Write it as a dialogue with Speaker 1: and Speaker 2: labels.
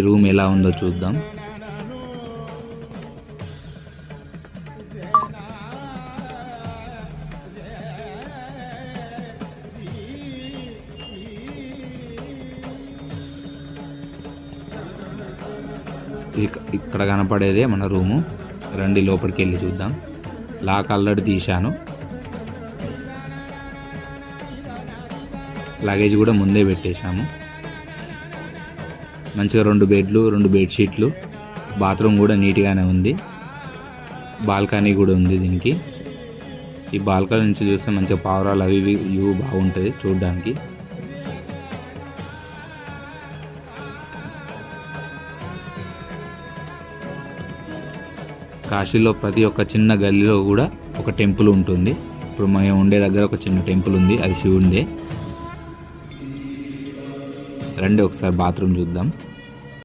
Speaker 1: Room ఎలా ఉందో చూద్దాం. ఇక్కడ కనపడేదే మన రూము. రండి లోపలికి వెళ్ళి చూద్దాం. లాక్ అల్లడి తీశాను. లగేజ్ కూడా ముందే పెట్టేశాము. మంచిగా రెండు బెడ్లు రెండు బెడ్షీట్లు బాత్రూమ్ కూడా నీట్గానే ఉంది. బాల్కనీ కూడా ఉంది దీనికి. ఈ బాల్కనీ నుంచి చూస్తే మంచిగా పావురాలు అవి ఇవి వ్యూ బాగుంటుంది చూడడానికి. కాశీలో ప్రతి ఒక్క చిన్న గల్లీలో కూడా ఒక టెంపుల్ ఉంటుంది. ఇప్పుడు మేము ఉండే దగ్గర ఒక చిన్న టెంపుల్ ఉంది. అది శివుడిదే. రండి ఒకసారి బాత్రూమ్ చూద్దాం.